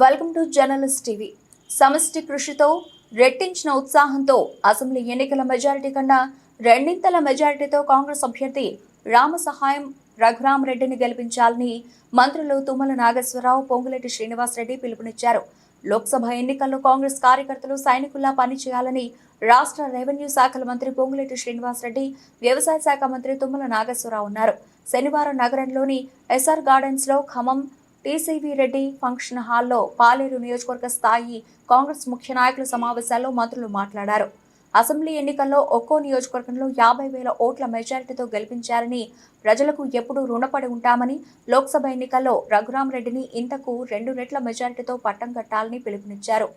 Welcome to journalist TV. సమష్టి కృషితో రెట్టించిన ఉత్సాహంతో అసెంబ్లీ ఎన్నికల మెజారిటీ కన్నా రెండింతల మెజారిటీతో కాంగ్రెస్ అభ్యర్థి రామ సహాయం రఘురామరెడ్డిని గెలిపించాలని మంత్రులు తుమ్మల నాగేశ్వరరావు పొంగులేటి శ్రీనివాసరెడ్డి పిలుపునిచ్చారు. లోక్సభ ఎన్నికల్లో కాంగ్రెస్ కార్యకర్తలు సైనికుల్లా పనిచేయాలని రాష్ట్ర రెవెన్యూ శాఖల మంత్రి పొంగులేటి శ్రీనివాసరెడ్డి వ్యవసాయ శాఖ మంత్రి తుమ్మల నాగేశ్వరరావు ఉన్నారు. శనివారం నగరంలోని ఎస్ఆర్ గార్డెన్స్లో ఖమ్మం టీసీవీ రెడ్డి ఫంక్షన్ హాల్లో పాలేరు నియోజకవర్గ స్థాయి కాంగ్రెస్ ముఖ్య నాయకుల సమావేశాల్లో మంత్రులు మాట్లాడారు. అసెంబ్లీ ఎన్నికల్లో ఒక్కో నియోజకవర్గంలో యాభై వేల ఓట్ల మెజారిటీతో గెలిపించారని ప్రజలకు ఎప్పుడూ రుణపడి ఉంటామని లోక్సభ ఎన్నికల్లో రఘురామరెడ్డిని ఇంతకు రెండు రెట్ల మెజారిటీతో పట్టం కట్టాలని పిలుపునిచ్చారు.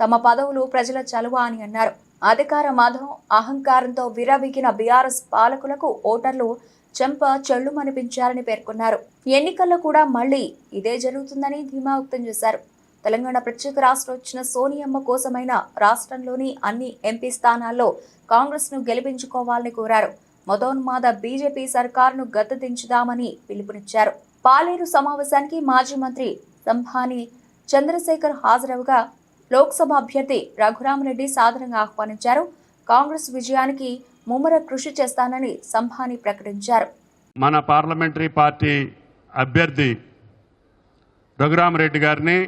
తమ పదవులు ప్రజల చలువ అని అన్నారు. అధికార మదం అహంకారంతో విరవిగిన బీఆర్ఎస్ పాలకులకు ఓటర్లు చెంప చెళ్ళుమనిపించారని పేర్కొన్నారు. ఎన్నికల్లో కూడా మళ్ళీ ఇదే జరుగుతుందని ధీమా వ్యక్తం చేశారు. తెలంగాణ ప్రత్యేక రాష్ట్రం వచ్చిన సోనియమ్మ కోసమైన రాష్ట్రంలోని అన్ని ఎంపీ స్థానాల్లో కాంగ్రెస్ను గెలిపించుకోవాలని కోరారు. మతోన్మాద బీజేపీ సర్కారును గద్దదించుదామని పిలుపునిచ్చారు. పాలేరు సమావేశానికి మాజీ మంత్రి సంభాని చంద్రశేఖర్ హాజరవగా లోక్సభ అభ్యర్థి రఘురామరెడ్డి సాదరంగా ఆహ్వానించారు. కాంగ్రెస్ విజయానికి ముమ్మర కృషి చేస్తానని సంభాని ప్రకటించారు. మన పార్లమెంటరీ పార్టీ అభ్యర్థి రఘురామరెడ్డి గారిని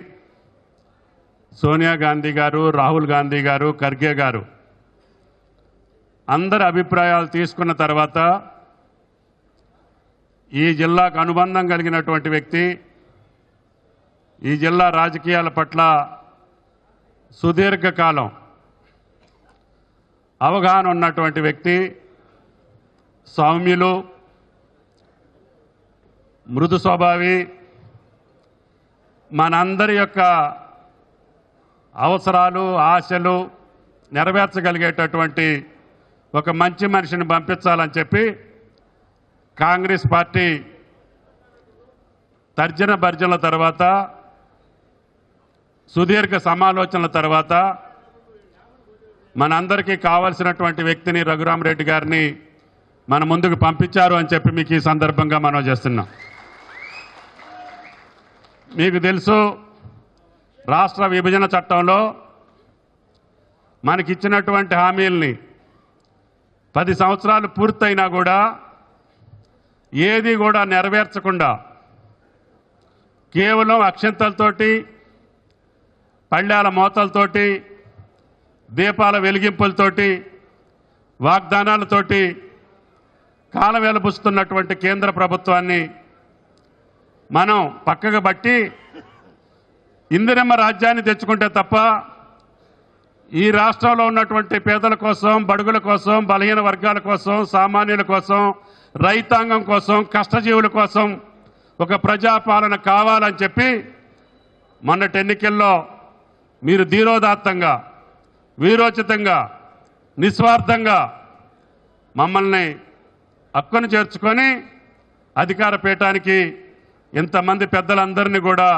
సోనియా గాంధీ గారు రాహుల్ గాంధీ గారు ఖర్గే గారు అందరి అభిప్రాయాలు తీసుకున్న తర్వాత ఈ జిల్లాకు అనుబంధం కలిగినటువంటి వ్యక్తి ఈ జిల్లా రాజకీయాల పట్ల సుదీర్ఘకాలం అవగాహన ఉన్నటువంటి వ్యక్తి సౌమ్యులు మృదు స్వభావి మనందరి యొక్క అవసరాలు ఆశలు నెరవేర్చగలిగేటటువంటి ఒక మంచి మనిషిని పంపించాలని చెప్పి కాంగ్రెస్ పార్టీ తర్జన భర్జనల తర్వాత సుదీర్ఘ సమాలోచనల తర్వాత మనందరికీ కావలసినటువంటి వ్యక్తిని రఘురామరెడ్డి గారిని మన ముందుకు పంపించారు అని చెప్పి మీకు ఈ సందర్భంగా మనం చేస్తున్నాం. మీకు తెలుసు రాష్ట్ర విభజన చట్టంలో మనకిచ్చినటువంటి హామీల్ని పది సంవత్సరాలు పూర్తయినా కూడా ఏది కూడా నెరవేర్చకుండా కేవలం అక్షంతలతోటి పళ్ళాల మోతలతోటి దీపాల వెలిగింపులతోటి వాగ్దానాలతోటి కాలవెలపుస్తున్నటువంటి కేంద్ర ప్రభుత్వాన్ని మనం పక్కకు బట్టి ఇందిరమ్మ రాజ్యాన్ని తెచ్చుకుంటే తప్ప ఈ రాష్ట్రంలో ఉన్నటువంటి పేదల కోసం బడుగుల కోసం బలహీన వర్గాల కోసం సామాన్యుల కోసం రైతాంగం కోసం కష్టజీవుల కోసం ఒక ప్రజాపాలన కావాలని చెప్పి మొన్నటి ఎన్నికల్లో మీరు ధీరోదాత్తంగా వీరోచితంగా నిస్వార్థంగా మమ్మల్ని హక్కును చేర్చుకొని అధికార పీఠానికి ఇంతమంది పెద్దలందరినీ కూడా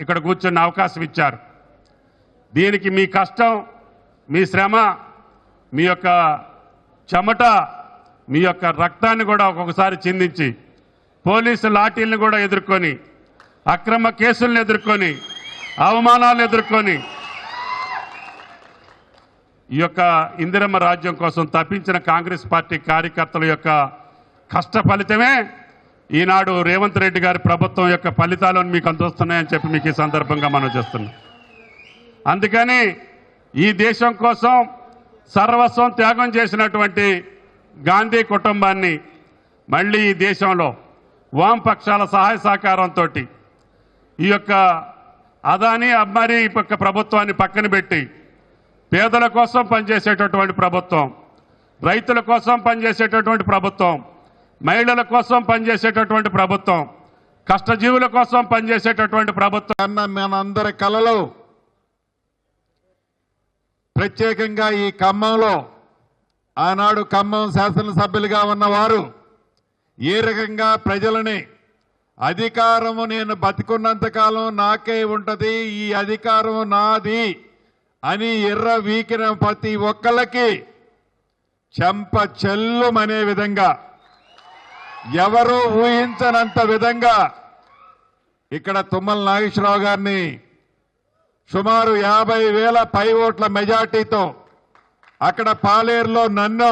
ఇక్కడ కూర్చున్న అవకాశం ఇచ్చారు. దీనికి మీ కష్టం మీ శ్రమ మీ యొక్క చెమట మీ యొక్క రక్తాన్ని కూడా ఒక్కొక్కసారి చిందించి పోలీసు లాఠీలను కూడా ఎదుర్కొని అక్రమ కేసులను ఎదుర్కొని అవమానాలు ఎదుర్కొని ఈ యొక్క ఇందిరమ్మ రాజ్యం కోసం తప్పించిన కాంగ్రెస్ పార్టీ కార్యకర్తల యొక్క కష్ట ఫలితమే ఈనాడు రేవంత్ రెడ్డి గారి ప్రభుత్వం యొక్క ఫలితాలను మీకు అందిస్తున్నాయని చెప్పి మీకు ఈ సందర్భంగా మనం చేస్తున్నాం. అందుకని ఈ దేశం కోసం సర్వస్వం త్యాగం చేసినటువంటి గాంధీ కుటుంబాన్ని మళ్ళీ ఈ దేశంలో వామపక్షాల సహాయ సహకారంతో ఈ యొక్క అదాని అమ్మారి యొక్క ప్రభుత్వాన్ని పక్కన పెట్టి పేదల కోసం పనిచేసేటటువంటి ప్రభుత్వం రైతుల కోసం పనిచేసేటటువంటి ప్రభుత్వం మహిళల కోసం పనిచేసేటటువంటి ప్రభుత్వం కష్టజీవుల కోసం పనిచేసేటటువంటి ప్రభుత్వం. అన్న మనందరి కలలు ప్రత్యేకంగా ఈ ఖమ్మంలో ఆనాడు ఖమ్మం శాసనసభ్యులుగా ఉన్నవారు ఏ రకంగా ప్రజలని అధికారము నేను బతికున్నంతకాలం నాకే ఉంటుంది ఈ అధికారం నాది. అని ఎర్ర వీకిన ప్రతి ఒక్కళ్ళకి చెంప చెల్లుమనే విధంగా ఎవరు ఊహించనంత విధంగా ఇక్కడ తుమ్మల నాగేశ్వరరావు గారిని సుమారు యాభై వేల పై ఓట్ల మెజార్టీతో అక్కడ పాలేరులో నన్ను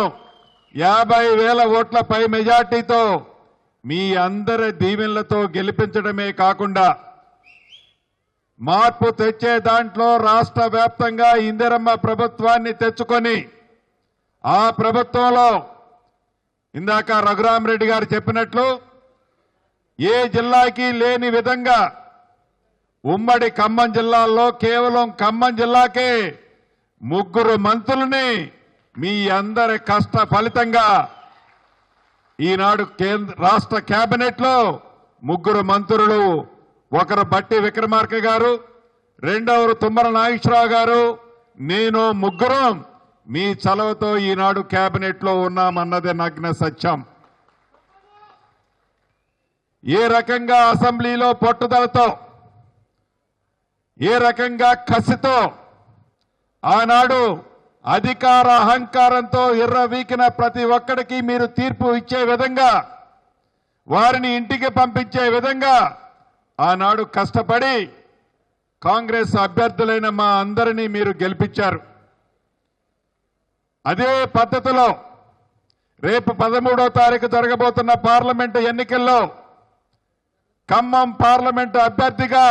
యాభై వేల ఓట్ల పై మెజార్టీతో మీ అందరి దీవెనలతో గెలిపించడమే కాకుండా మార్పు తెచ్చే దాంట్లో రాష్ట్ర వ్యాప్తంగా ఇందిరమ్మ ప్రభుత్వాన్ని తెచ్చుకొని ఆ ప్రభుత్వంలో ఇందాక రఘురామరెడ్డి గారు చెప్పినట్లు ఏ జిల్లాకి లేని విధంగా ఉమ్మడి ఖమ్మం జిల్లాలో కేవలం ఖమ్మం జిల్లాకే ముగ్గురు మంత్రులని మీ అందరి కష్ట ఫలితంగా ఈనాడు కేంద్ర రాష్ట్ర కేబినెట్లో ముగ్గురు మంత్రులు ఒకరు బట్టి విక్రమార్క గారు రెండవరు తుమ్మల నాగేశ్వరరావు గారు నేను ముగ్గురం మీ చలవతో ఈనాడు కేబినెట్లో ఉన్నామన్నది నగ్న సత్యం. ఏ రకంగా అసెంబ్లీలో పట్టుదలతో ఏ రకంగా కసితో ఆనాడు అధికార అహంకారంతో ఎర్రవీకిన ప్రతి ఒక్కడికి మీరు తీర్పు ఇచ్చే విధంగా వారిని ఇంటికి పంపించే విధంగా ఆనాడు కష్టపడి కాంగ్రెస్ అభ్యర్థులైన మా అందరినీ మీరు గెలిపించారు. అదే పద్ధతిలో రేపు పదమూడో తారీఖు జరగబోతున్న పార్లమెంటు ఎన్నికల్లో ఖమ్మం పార్లమెంటు అభ్యర్థిగా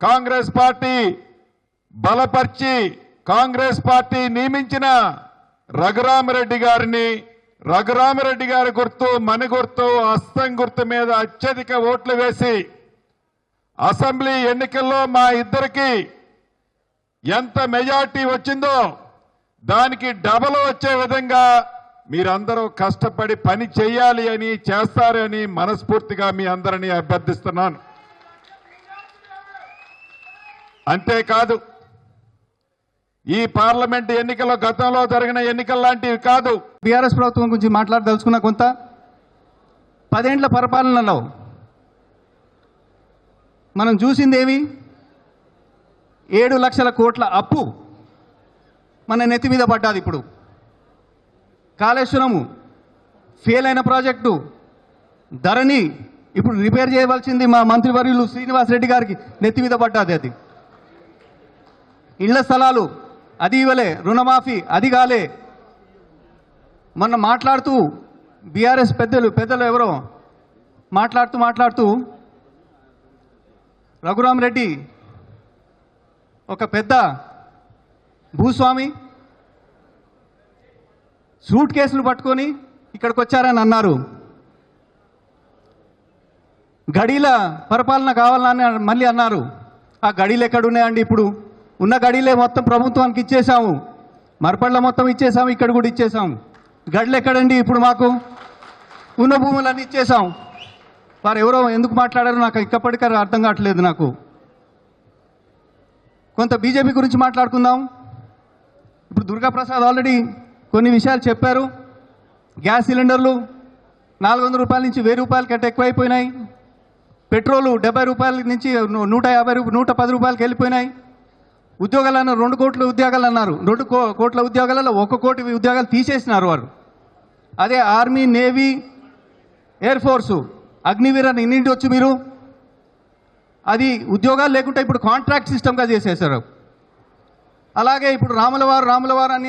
కాంగ్రెస్ పార్టీ బలపరిచి కాంగ్రెస్ పార్టీ నియమించిన రఘురామరెడ్డి గారిని రఘురామరెడ్డి గారి గుర్తు మణి గుర్తు అస్తం గుర్తు మీద అత్యధిక ఓట్లు వేసి అసెంబ్లీ ఎన్నికల్లో మా ఇద్దరికి ఎంత మెజార్టీ వచ్చిందో దానికి డబల్ వచ్చే విధంగా మీరందరూ కష్టపడి పని చేయాలి అని చేస్తారని మనస్ఫూర్తిగా మీ అందరినీ అభ్యర్థిస్తున్నాను. అంతేకాదు ఈ పార్లమెంట్ ఎన్నికల్లో గతంలో జరిగిన ఎన్నికల లాంటివి కాదు. బీఆర్ఎస్ ప్రభుత్వం గురించి మాట్లాడదలుచుకున్న కొంత పదేండ్ల పరిపాలనలో మనం చూసిందేమి ఏడు లక్షల కోట్ల అప్పు మన నెత్తి మీద పడ్డాది ఇప్పుడు. కాళేశ్వరము ఫెయిల్ అయిన ప్రాజెక్టు. ధరణి ఇప్పుడు రిపేర్ చేయవలసింది మా మంత్రివర్యులు శ్రీనివాస్ రెడ్డి గారికి నెత్తి మీద పడ్డది అది. ఇళ్ళ స్థలాలు అది ఇవ్వలే రుణమాఫీ అది కాలే. మొన్న మాట్లాడుతూ బీఆర్ఎస్ పెద్దలు పెద్దలు ఎవరో మాట్లాడుతూ మాట్లాడుతూ రఘురామరెడ్డి ఒక పెద్ద భూస్వామి సూట్ కేసులు పట్టుకొని ఇక్కడికి వచ్చారని అన్నారు. గడీల పరిపాలన కావాలని మళ్ళీ అన్నారు. ఆ గడీలు ఎక్కడున్నాయండి ఇప్పుడు? ఉన్న గడీలే మొత్తం ప్రభుత్వానికి ఇచ్చేసాము మరపళ్ళ మొత్తం ఇచ్చేసాము ఇక్కడ కూడా ఇచ్చేసాము గడులు ఎక్కడండి ఇప్పుడు మాకు? ఉన్న భూములన్నీ ఇచ్చేసాము వారు ఎవరో ఎందుకు మాట్లాడారో నాకు ఇప్పటికీ అర్థం కావట్లేదు నాకు. కొంత బీజేపీ గురించి మాట్లాడుకుందాం. ఇప్పుడు దుర్గాప్రసాద్ ఆల్రెడీ కొన్ని విషయాలు చెప్పారు. గ్యాస్ సిలిండర్లు నాలుగు వందల రూపాయల నుంచి వెయ్యి రూపాయల కంటే ఎక్కువైపోయినాయి. పెట్రోలు డెబ్బై రూపాయల నుంచి నూట యాభై రూపాయలు నూట పది రూపాయలకి వెళ్ళిపోయినాయి. ఉద్యోగాలు రెండు కోట్ల ఉద్యోగాలు అన్నారు. రెండు కో- కోట్ల ఉద్యోగాలలో ఒక కోటి ఉద్యోగాలు తీసేసినారు వారు. అదే army navy air force. Agniveer ఎన్నింటి ఇన్నింటి వచ్చి మీరు? అది ఉద్యోగాలు లేకుంటే ఇప్పుడు కాంట్రాక్ట్ సిస్టమ్గా చేసేసారు అలాగే ఇప్పుడు రాములవారు రాములవారు అని